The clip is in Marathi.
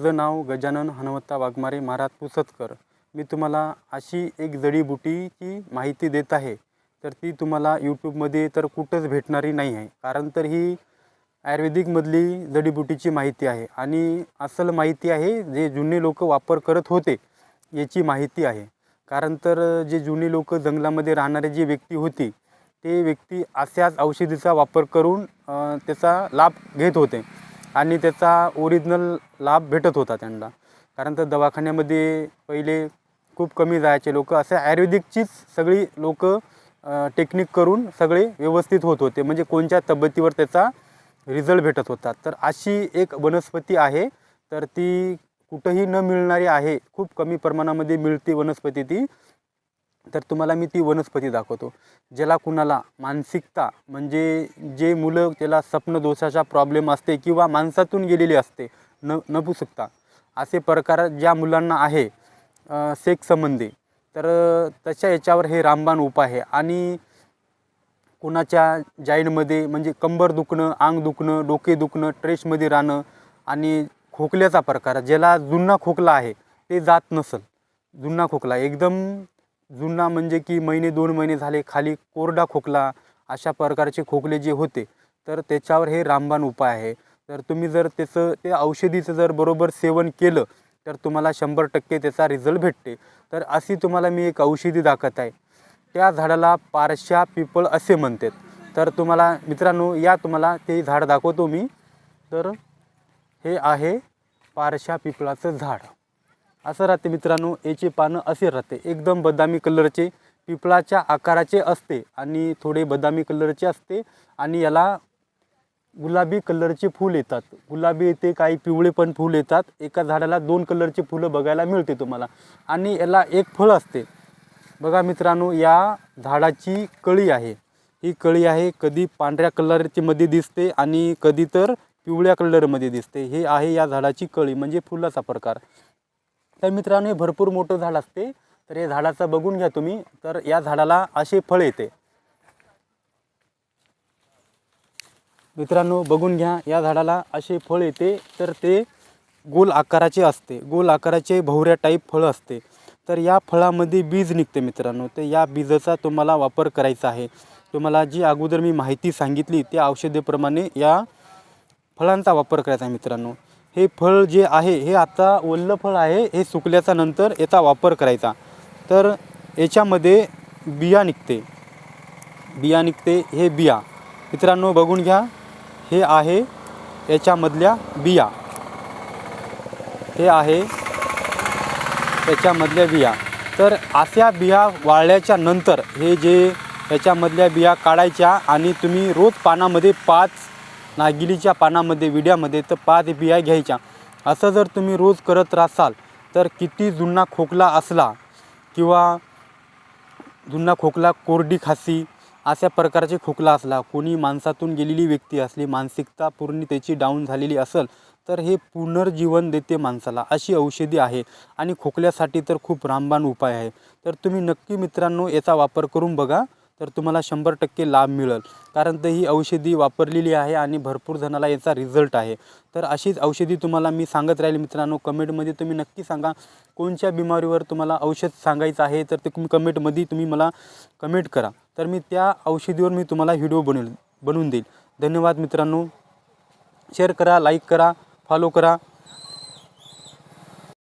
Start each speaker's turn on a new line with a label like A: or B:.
A: माझं नाव गजानन हनुमत्ता वाघमारे महाराज पुसतकर. मी तुम्हाला अशी एक जडीबुटीची माहिती देत आहे. तर ती तुम्हाला यूट्यूबमध्ये तर कुठंच भेटणारी नाही आहे. कारण तर ही आयुर्वेदिकमधली जडीबुटीची माहिती आहे. आणि असल माहिती आहे जे जुने लोक वापर करत होते याची माहिती आहे. कारण तर जे जुने लोक जंगलामध्ये राहणारे जी व्यक्ती होती ते व्यक्ती अशाच औषधीचा वापर करून त्याचा लाभ घेत होते. आणि त्याचा ओरिजिनल लाभ भेटत होता त्यांना. कारण तर दवाखान्यामध्ये पहिले खूप कमी जायचे लोक. असे आयुर्वेदिकचीच सगळी लोक टेक्निक करून सगळे व्यवस्थित होत होते. म्हणजे कोणत्या तब्येतीवर त्याचा रिझल्ट भेटत होता. तर अशी एक वनस्पती आहे. तर ती कुठंही न मिळणारी आहे. खूप कमी प्रमाणामध्ये मिळते वनस्पती ती. तर तुम्हाला मी ती वनस्पती दाखवतो ज्याला कुणाला मानसिकता म्हणजे जे मुलं त्याला स्वप्नदोषाचा प्रॉब्लेम असते किंवा माणसातून गेलेली असते न नपुसकता असे प्रकार ज्या मुलांना आहे अ, सेक्स संबंधी. तर तशा याच्यावर हे रामबाण उपाय आहे. आणि कुणाच्या जाईनमध्ये म्हणजे कंबर दुखणं अंग दुखणं डोके दुखणं ट्रेशमध्ये राहणं आणि खोकल्याचा प्रकार ज्याला जुन्ना खोकला आहे ते जात नसल. जुन्ना खोकला एकदम जुना म्हणजे की महिने दोन महिने झाले खाली कोरडा खोकला अशा प्रकारचे खोकले जे होते तर त्याच्यावर हे रामबाण उपाय आहे. तर तुम्ही जर त्याचं ते औषधीचं जर बरोबर सेवन केलं तर तुम्हाला शंभर टक्के त्याचा रिझल्ट भेटते. तर अशी तुम्हाला मी एक औषधी दाखवत आहे. त्या झाडाला पारशा पिपळ असे म्हणतात. तर तुम्हाला मित्रांनो या तुम्हाला ते झाड दाखवतो मी. तर हे आहे पारशा पिपळाचं झाड. असं राहते मित्रांनो याचे पानं असे राहते. एकदम बदामी कलरचे पिपळाच्या आकाराचे असते आणि थोडे बदामी कलरचे असते आणि याला गुलाबी कलरचे फूल येतात. गुलाबी येते काही पिवळे पण फूल येतात. एका झाडाला दोन कलरचे फुलं बघायला मिळते तुम्हाला. आणि याला एक फळ असते. बघा मित्रांनो या झाडाची कळी आहे. ही कळी आहे कधी पांढऱ्या कलरची मध्ये दिसते आणि कधी तर पिवळ्या कलरमध्ये दिसते. हे आहे या झाडाची कळी म्हणजे फुलाचा प्रकार. तर मित्रांनो हे भरपूर मोठं झाड असते. तर हे झाडाचं बघून घ्या तुम्ही. तर या झाडाला असे फळ येते. मित्रांनो बघून घ्या. या झाडाला असे फळ येते. तर ते गोल आकाराचे असते. गोल आकाराचे भवऱ्या टाईप फळं असते. तर या फळामध्ये बीज निघते मित्रांनो. तर या बीजाचा तुम्हाला वापर करायचा आहे. तुम्हाला जी अगोदर मी माहिती सांगितली त्या औषधेप्रमाणे या फळांचा वापर करायचा आहे मित्रांनो. हे फळ जे आहे हे आता ओल्लं फळ आहे हे सुकल्याच्या नंतर याचा वापर करायचा. तर याच्यामध्ये बिया निघते. बिया निघते हे बिया. मित्रांनो बघून घ्या. हे आहे याच्यामधल्या बिया. हे आहे त्याच्यामधल्या बिया. तर अशा बिया वाळल्याच्या नंतर हे जे याच्यामधल्या बिया काढायच्या आणि तुम्ही रोज पानामध्ये पाच नागिलीच्या पानामध्ये विड्यामध्ये तर पाच बिया घ्यायच्या. असं जर तुम्ही रोज करत राहाल तर किती जुन्ना खोकला असला किंवा जुन्ना खोकला कोरडी खासी अशा प्रकारचे खोकला असला कोणी माणसातून गेलेली व्यक्ती असली मानसिकता पूर्ण त्याची डाऊन झालेली असेल तर हे पुनर्जीवन देते माणसाला. अशी औषधी आहे आणि खोकल्यासाठी तर खूप रामबाण उपाय आहे. तर तुम्ही नक्की मित्रांनो याचा वापर करून बघा. तर तुम्हाला शंभर टक्के लाभ मिळेल. कारण तर ही औषधी वापरलेली आहे आणि भरपूर जणाला याचा रिझल्ट आहे. तर अशीच औषधी तुम्हाला मी सांगत राहील मित्रांनो. कमेंटमध्ये तुम्ही नक्की सांगा कोणत्या बिमारीवर तुम्हाला औषध सांगायचं आहे. तर ते तुम्ही कमेंटमध्ये तुम्ही मला कमेंट करा. तर मी त्या औषधीवर मी तुम्हाला व्हिडिओ बनवेल बनवून देईल. धन्यवाद मित्रांनो. शेअर करा लाईक करा फॉलो करा.